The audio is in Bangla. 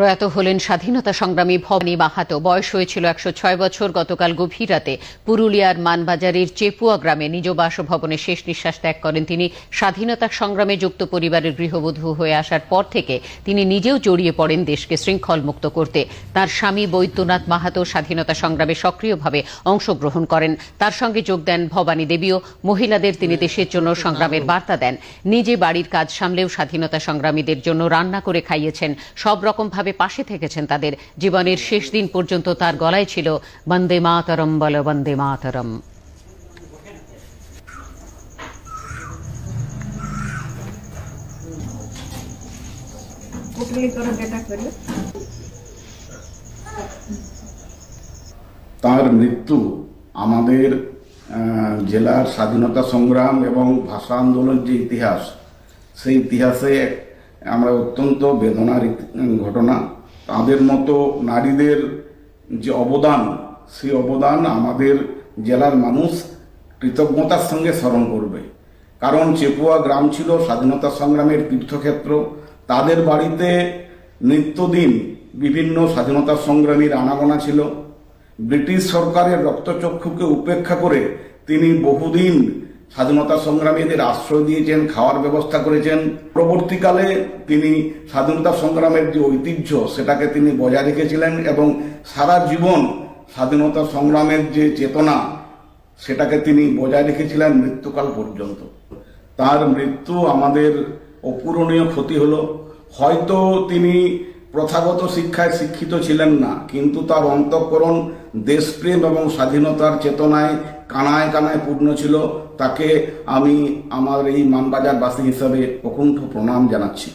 প্রয়াত হলেন স্বাধীনতা সংগ্রামী ভবানী মাহাতো। বয়স হয়েছিল একশো ছয় বছর। গতকাল গভীর রাতে পুরুলিয়ার মানবাজারের চেপুয়া গ্রামে নিজ বাসভবনে শেষ নিঃশ্বাস ত্যাগ করেন তিনি। স্বাধীনতা সংগ্রামে যুক্ত পরিবারের গৃহবধূ হয়ে আসার পর থেকে তিনি নিজেও জড়িয়ে পড়েন দেশকে শৃঙ্খল মুক্ত করতে। তার স্বামী বৈদ্যনাথ মাহাতো স্বাধীনতা সংগ্রামে সক্রিয়ভাবে অংশগ্রহণ করেন। তার সঙ্গে যোগ দেন ভবানী দেবীও। মহিলাদের তিনি দেশের জন্য সংগ্রামের বার্তা দেন। নিজে বাড়ির কাজ সামলেও স্বাধীনতা সংগ্রামীদের জন্য রান্না করে খাইয়েছেন। সব রকম ভাবে পাশে থেকেছেন তাদের। জীবনের শেষ দিন পর্যন্ত তার গলায় ছিল, বন্দে মাতরম, বল বন্দে মাতরম। তার মৃত্যু আমাদের জেলার স্বাধীনতা সংগ্রাম এবং ভাষা আন্দোলনের যে ইতিহাস, সেই ইতিহাসে আমরা অত্যন্ত বেদনার ঘটনা। তাদের মতো নারীদের যে অবদান, সেই অবদান আমাদের জেলার মানুষ কৃতজ্ঞতার সঙ্গে স্মরণ করবে। কারণ চেপুয়া গ্রাম ছিল স্বাধীনতা সংগ্রামের তীর্থক্ষেত্র। তাদের বাড়িতে নিত্যদিন বিভিন্ন স্বাধীনতা সংগ্রামীর আনাগোনা ছিল। ব্রিটিশ সরকারের রক্তচক্ষুকে উপেক্ষা করে তিনি বহুদিন স্বাধীনতা সংগ্রামীদের আশ্রয় দিয়েছেন, খাওয়ার ব্যবস্থা করেছেন। পরবর্তীকালে তিনি স্বাধীনতা সংগ্রামের যে ঐতিহ্য, সেটাকে তিনি বজায় রেখেছিলেন এবং সারা জীবন স্বাধীনতা সংগ্রামের যে চেতনা, সেটাকে তিনি বজায় রেখেছিলেন মৃত্যুকাল পর্যন্ত। তার মৃত্যু আমাদের অপূরণীয় ক্ষতি হলো। হয়তো তিনি প্রথাগত শিক্ষায় শিক্ষিত ছিলেন না, কিন্তু তার অন্তঃকরণ দেশপ্রেম এবং স্বাধীনতার চেতনায়, কানায় কানায় পূর্ণ ছিল। তাকে আমি আমার এই মানবাজারবাসী হিসাবে অকুণ্ঠ প্রণাম জানাচ্ছি।